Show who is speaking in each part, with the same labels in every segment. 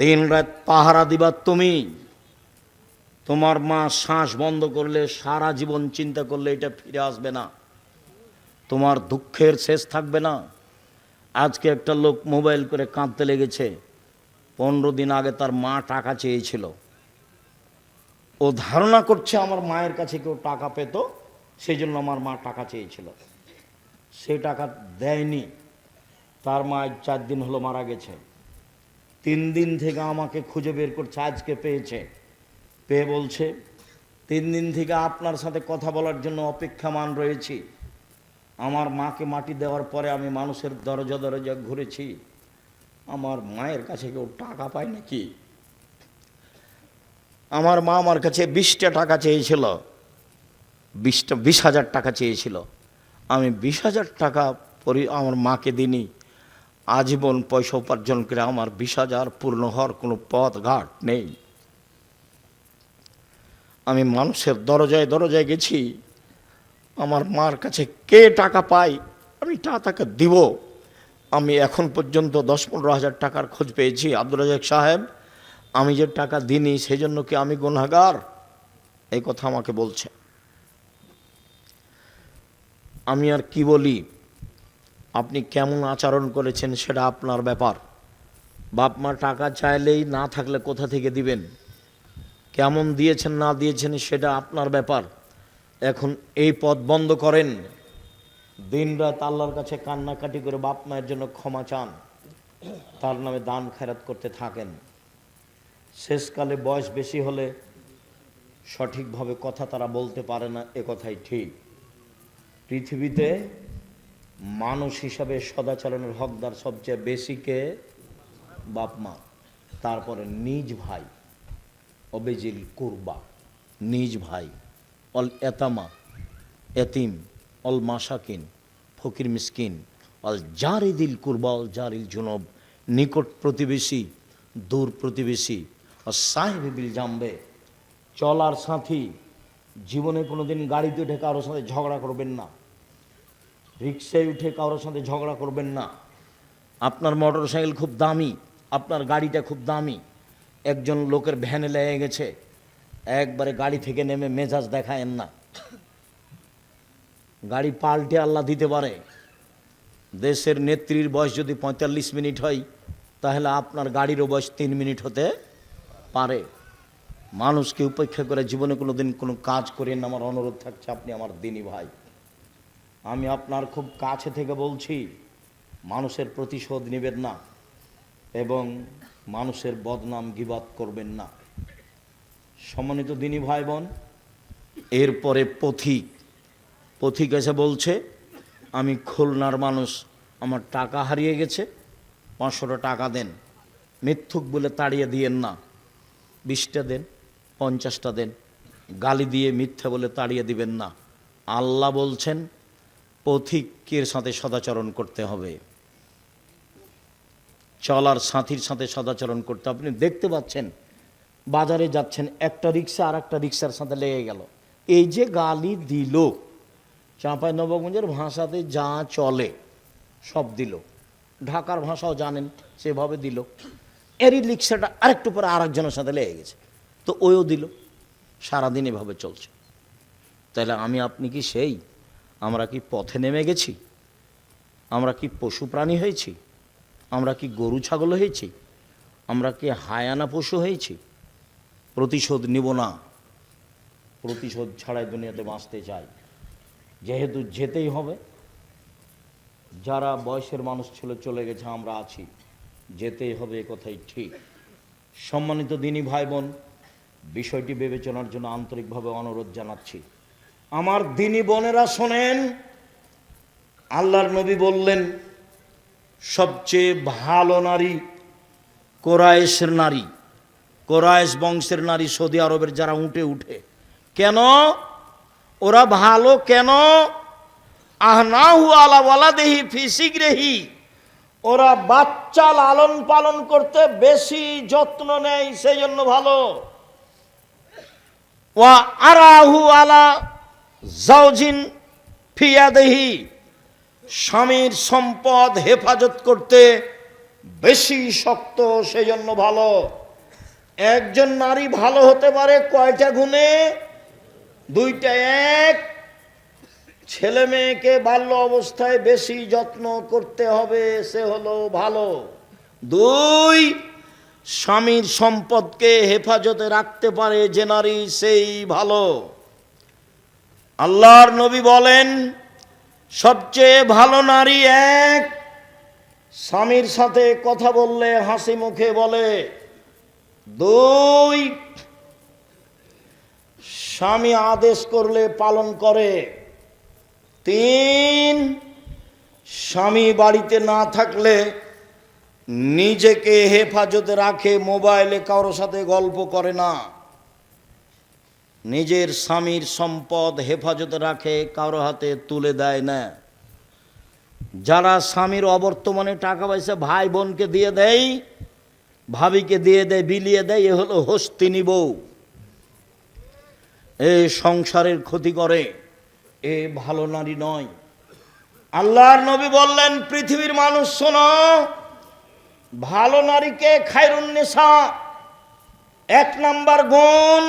Speaker 1: দিন রাত পাহারা দিবার তুমি। তোমার মা শ্বাস বন্ধ করলে, সারা জীবন চিন্তা করলে এটা ফিরে আসবে না। তোমার দুঃখের শেষ থাকবে না। আজকে একটা লোক মোবাইল করে কাঁদতে লেগেছে। পনেরো দিন আগে তার মা টাকা চেয়েছিল। ও ধারণা করছে আমার মায়ের কাছে কেউ টাকা পেত সেই জন্য আমার মা টাকা চেয়েছিল। সে টাকা দেয়নি। তার মা চার দিন হলো মারা গেছে। তিন দিন থেকে আমাকে খুঁজে বের করছে, আজকে পেয়েছে। পেয়ে বলছে, তিন দিন থেকে আপনার সাথে কথা বলার জন্য অপেক্ষামান রয়েছি। আমার মাকে মাটি দেওয়ার পরে আমি মানুষের দরজা দরজা ঘুরেছি। আমার মায়ের কাছে কেউ টাকা পায় নাকি? আমার মা আমার কাছে বিশটা টাকা চেয়েছিল। বিশটা, বিশ হাজার টাকা চেয়েছিল। আমি বিশ হাজার টাকা পরি আমার মাকে দিনি আজীবন পয়সা উপার্জন করে আমার বিশ হাজার পূর্ণ হওয়ার কোনো পথ ঘাট নেই। আমি মানুষের দরজায় দরজায় গেছি। আমার মার কাছে কে টাকা পায় আমি তা তাকে দিব। আমি এখন পর্যন্ত দশ পনেরো হাজার টাকার খোঁজ পেয়েছি। আব্দুল রাজাক সাহেব, আমি যে টাকা দিনি সেই জন্য কি আমি গুনাগার এই কথা আমাকে বলছে। আমি আর কি বলি? আপনি কেমন আচরণ করেছেন সেটা আপনার ব্যাপার। বাপ মা টাকা চাইলেই না থাকলে কোথা থেকে দিবেন? কেমন দিয়েছেন, না দিয়েছেন সেটা আপনার ব্যাপার। এখন এই পথ বন্ধ করেন। দিন রাত আল্লাহর কাছে কান্নাকাটি করে বাপ মায়ের জন্য ক্ষমা চান। তার নামে দান খেরাত করতে থাকেন। শেষকালে বয়স বেশি হলে সঠিকভাবে কথা তারা বলতে পারে না, এ কথাই ঠিক। পৃথিবীতে মানুষ হিসাবে সদাচরণের হকদার সবচেয়ে বেশি কে? বাপ মা। তারপরে নিজ ভাই, অবেজিল কুরবা। নিজ ভাই, অল এতামা, এতিম, অল মাসাকিন ফকির মিসকিন, অল জারিদিল কুরবা, অল জারিল জুনব। নিকট প্রতিবেশী, দূর প্রতিবেশী আর সাহেব বিল জামবে। চলার সাথী, জীবনে কোনোদিন গাড়িতে ঢেকে কারোর সাথে ঝগড়া করবেন না। রিক্সায় উঠে কারোর সাথে ঝগড়া করবেন না। আপনার মোটর সাইকেল খুব দামি, আপনার গাড়িটা খুব দামি। একজন লোকের ভ্যানে লেগে গেছে, একবারে গাড়ি থেকে নেমে মেজাজ দেখায়েন না। গাড়ি পাল্টে আল্লাহ দিতে পারে। দেশের নেত্রীর বয়স যদি পঁয়তাল্লিশ মিনিট হয়, তাহলে আপনার গাড়িরও বয়স তিন মিনিট হতে পারে। মানুষকে উপেক্ষা করে জীবনে কোনো দিন কোনো কাজ করেন আমার অনুরোধ থাকছে, আপনি আমার দিনী ভাই। আমি আপনার খুব কাছে থেকে বলছি, মানুষের প্রতিশোধ নেবেন না এবং মানুষের বদনাম গিবাদ করবেন না। সম্মানিত দিনী ভাই বোন এরপরে পথিক। পথিক এসে বলছে, আমি খুলনার মানুষ, আমার টাকা হারিয়ে গেছে, পাঁচশোটা টাকা দেন। মিথ্যুক বলে তাড়িয়ে দিয়েন না। বিশটা দেন, পঞ্চাশটা দেন। গালি দিয়ে মিথ্যা বলে তাড়িয়ে দিবেন না। আল্লাহ বলছেন পথিকের সাথে সদাচরণ করতে হবে। চলার সাথীর সাথে সদাচরণ করতে আপনি দেখতে পাচ্ছেন, বাজারে যাচ্ছেন, একটা রিক্সা আর একটা রিক্সার সাথে লেগে গেল। এই যে গালি দিল, চাঁপাই নবগঞ্জের ভাষাতে যা চলে, সব দিল। ঢাকার ভাষাও জানেন, সেভাবে দিল। এরই রিক্সাটা আরেকটু পরে আরেকজনের সাথে লেগে গেছে। তো ওইও দিল। সারাদিন এভাবে চলছে। তাহলে আমি, আপনি কি সেই আমরা কি পথে নেমে গেছি? আমরা কি পশু প্রাণী হয়েছি? আমরা কি গরু ছাগল হয়েছি? আমরা কি হায়ানা পশু হয়েছি? প্রতিশোধ নিব না। প্রতিশোধ ছাড়াই দুনিয়াতে বাঁচতে চাই। যেহেতু যেতেই হবে, যারা বয়সের মানুষ ছিল চলে গেছে, আমরা আছি। যেতেই হবে এ কথাই ঠিক। সম্মানিত দিনী ভাই বোন, বিষয়টি বিবেচনার জন্য আন্তরিকভাবে অনুরোধ জানাচ্ছি। আমার দিনী বোনেরা শোনেন, আল্লাহর নবী বললেন, সবচেয়ে ভালো নারী কোরায়েশের নারী। কোরায়েশ বংশের নারী সৌদি আরবের যারা উঠে উঠে। কেন? ওরা ভালো কেন? আহনাহু আলা ওয়ালা দেহি ফিসিক রেহি ওরা বাচ্চা লালন পালন করতে বেশি যত্ন নেয়, সেই জন্য ভালো। ওয়া আরাহু আলা জাউজিন ফিয়াদেহি স্বামীর সম্পদ হেফাজত করতে বেশি শক্ত, সেজন্য ভালো। একজন নারী ভালো হতে পারে কয়টা গুণে? দুইটা এক। ছেলে মেয়েকে বাল্য অবস্থায় বেশি যত্ন করতে হবে, সে হলো ভালো। দুই, স্বামীর সম্পদকে হেফাজতে রাখতে পারে যে নারী সেই ভালো। আল্লাহর নবী বলেন, সবচেয়ে ভালো নারী এক। স্বামীর সাথে কথা বললে হাসি মুখে বলে, দুই, স্বামী আদেশ করলে পালন করে। তিন, স্বামী বাড়িতে না থাকলে নিজেকে হেফাজতে রাখে, মোবাইলে কারোর সাথে গল্প করে না। নিজের স্বামীর সম্পদ হেফাজতে রাখে, কারও হাতে তুলে দেয় না। যারা স্বামীর অবর্তমানে টাকা পয়সা ভাই বোনকে দিয়ে দেয়, ভাবিকে দিয়ে দেয়, বিলিয়ে দেয়, এ হলো হস্তিনী বউ এ সংসারের ক্ষতি করে, এ ভালো নারী নয়। আল্লাহর নবী বললেন, পৃথিবীর মানুষ শোনো, ভালো নারীকে খায়রুন্নেসা এক নাম্বার গুণ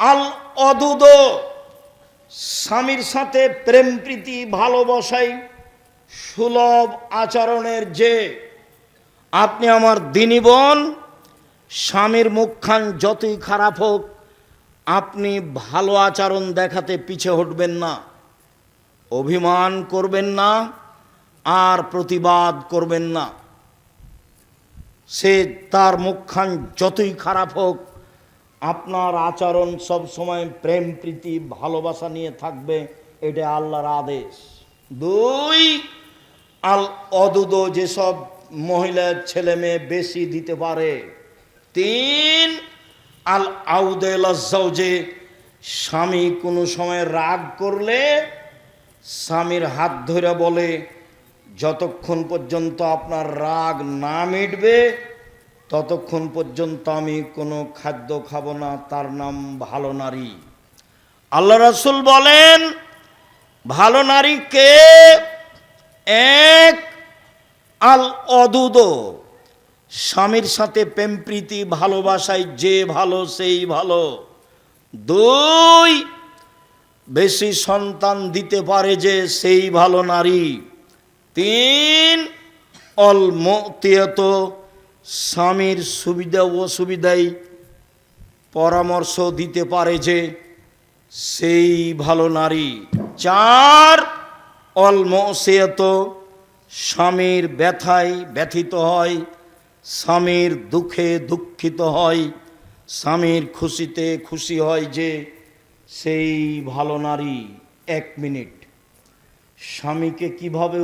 Speaker 1: আল অদুদ স্বামীর সাথে প্রেম প্রীতি ভালোবাসাই সুলভ আচরণের যে। আপনি আমার দিনী বোন, স্বামীর মুখখান যতই খারাপ হোক, আপনি ভালো আচরণ দেখাতে পিছে হটবেন না। অভিমান করবেন না, আর প্রতিবাদ করবেন না। সে তার মুখখান যতই খারাপ হোক আপনার আচরণ সব সময় প্রেম, প্রীতি, ভালোবাসা নিয়ে থাকবে, এটা আল্লাহর আদেশ। দুই, আল অদুদ যেসব মহিলা, ছেলে, মেয়ে বেশি দিতে পারে। তিন, আল আউদেল যে স্বামী কোনো সময় রাগ করলে স্বামীর হাত ধরে বলে, যতক্ষণ পর্যন্ত আপনার রাগ না মিটবে ততক্ষণ পর্যন্ত আমি কোনো খাদ্য খাব না, তার নাম ভালো নারী। আল্লাহ রসুল বলেন, ভালো নারী কে এক আল অদুদ স্বামীর সাথে প্রেম প্রীতি, ভালোবাসায় যে ভালো, সেই ভালো। দুই, বেশি সন্তান দিতে পারে যে সেই ভালো নারী। তিন, অলমতিয়াত স্বামীর সুবিধা ও অসুবিধায় পরামর্শ দিতে পারে যে সেই ভালো নারী। চার, অলমসেয়ত স্বামীর ব্যথায় ব্যথিত হয়, স্বামীর দুঃখে দুঃখিত হয়, স্বামীর খুশিতে খুশি হয় যে সেই ভালো নারী। এক মিনিট। স্বামীকে কীভাবে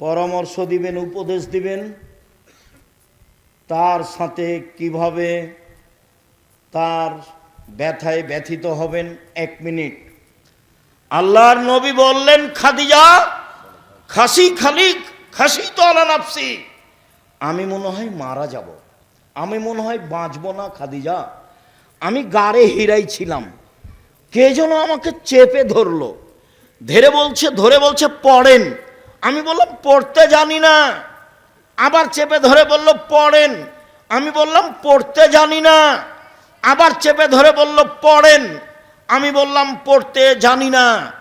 Speaker 1: পরামর্শ দিবেন, উপদেশ দিবেন। তার সাথে কীভাবে তার ব্যথায় ব্যথিত হবেন, এক মিনিট। আল্লাহর নবী বললেন, খাদিজা, খাসি খালিক, খাসি তো নাফসি। আমি মনে হয় মারা যাব। আমি মনে হয় বাঁচব না, খাদিজা। আমি গাড়ে হিরাই ছিলাম। কে যেন আমাকে চেপে ধরলো। ধরে বলছে ধরে বলছে, পড়েন। আমি বললাম, পড়তে জানি না। আবার চেপে ধরে বলল, পড়েন। আমি বললাম, পড়তে জানি না। আবার চেপে ধরে বলল, পড়েন। আমি বললাম, পড়তে জানি না।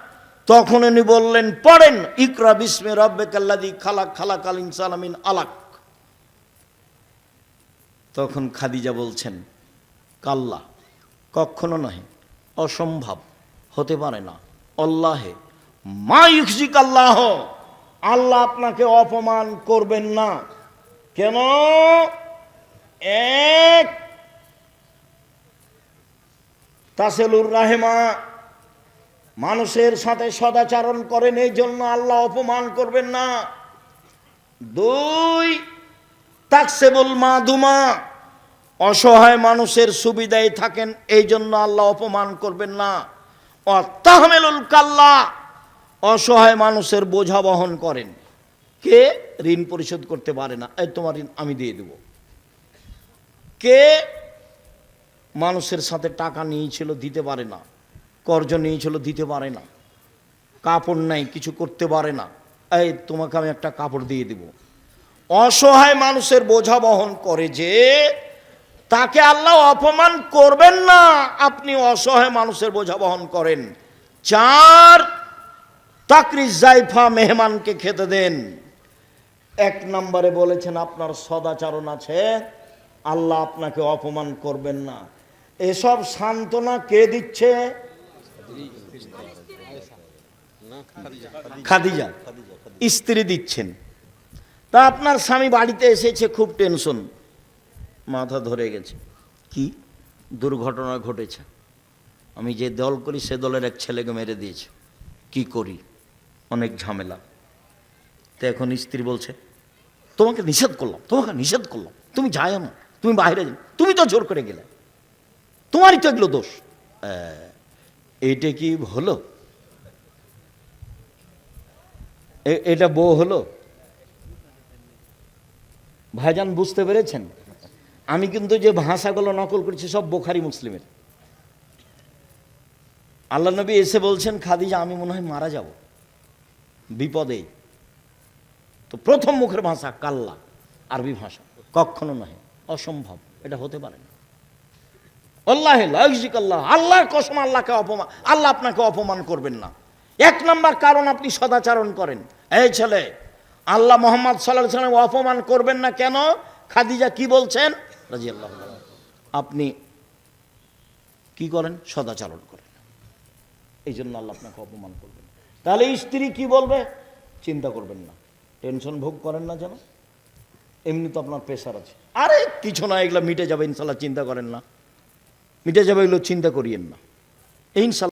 Speaker 1: তখন উনি বললেন, পড়েন। ইকরা বিস্মে রব্বে কাল্লাদি খালাক খালাক আল ইনসালামিন আলাক। তখন খাদিজা বলছেন, কাল্লা, কখনো নহে, অসম্ভব, হতে পারে না। অল্লাহে মা ইউজিক আল্লাহ আল্লাহ আপনাকে অপমান করবেন না। কেন? এক, তাসেলুর রাহেমা মানুষের সাথে সদাচরণ করেন, এই জন্য আল্লাহ অপমান করবেন না। দুই, তাকসেবুল মাদুমা অসহায় মানুষের সুবিধায় থাকেন, এই জন্য আল্লাহ অপমান করবেন না। ও তাহমেলুল কাল্লা অসহায় মানুষের বোঝা বহন করেন। কে? ঋণ পরিশোধ করতে পারে না। এই তোমার ঋণ আমি দিয়ে দেব। কে? মানুষের সাথে টাকা নিয়েছিল দিতে পারে না। কর্জ নিয়েছিল দিতে পারে না। কাপড় নাই, কিছু করতে পারে না। এই তোমাকে আমি একটা কাপড় দিয়ে দিব। অসহায় মানুষের বোঝা বহন করে যে তাকে আল্লাহ অপমান করবেন না। আপনি অসহায় মানুষের বোঝা বহন করেন। চার তাকরি জাইফা মেহমানকে খেতে দেন। এক নম্বরে বলেছেন, আপনার সদাচরণ আছে, আল্লাহ আপনাকে অপমান করবেন না। এসব সান্ত্বনা কে দিচ্ছে? খাদিজা। স্ত্রী দিচ্ছেন। তা আপনার স্বামী বাড়িতে এসেছে, খুব টেনশন। মাথা ধরে গেছে। কি? দুর্ঘটনা ঘটেছে। আমি যে দল করি, সে দলের এক ছেলেকে মেরে দিয়েছে। কি করি? ঝামেলা। তো এখন স্ত্রী বলছে, তোমাকে নিষেধ করলাম, তোমাকে নিষেধ করলাম, তুমি যায় না, তুমি বাইরে যাও, তুমি তো জোর করে গেলে, তোমারই তো এগুলো দোষ। এইটা কি হলো? এটা বউ হলো? ভাইজান, বুঝতে পেরেছেন? আমি কিন্তু যে ভাষাগুলো নকল করছি, সব বোখারি মুসলিমের। আল্লাহ নবী এসে বলছেন, খাদিজা, আমি মনে হয় মারা যাব। বিপদে। তো প্রথম মুখের ভাষা কাল্লা, আরবি ভাষা। কখনো নহে, অসম্ভব, এটা হতে পারে না। আল্লাহ আল্লাহ, আল্লাহর কসম আল্লাহকে অপমান, আল্লাহ আপনাকে অপমান করবেন না। এক নম্বর কারণ আপনি সদাচারণ করেন। এই ছেলে, আল্লাহ মোহাম্মদ সাল্লাহ সাল্লাম অপমান করবেন না কেন? খাদিজা কি বলছেন? রাজি আল্লাহ আপনি কি করেন? সদাচারণ করেন। এই জন্য আল্লাহ আপনাকে অপমান করবেন। তাহলে স্ত্রী কি বলবে? চিন্তা করবেন না। টেনশন ভোগ করেন না যেন। এমনি তো আপনার প্রেশার আছে। আরে কিছু না, এগুলো মিটে যাবে, ইনশাল্লাহ চিন্তা করেন না। মিটে যাবে, এগুলো চিন্তা করিয়েন না। ইনশাল্লাহ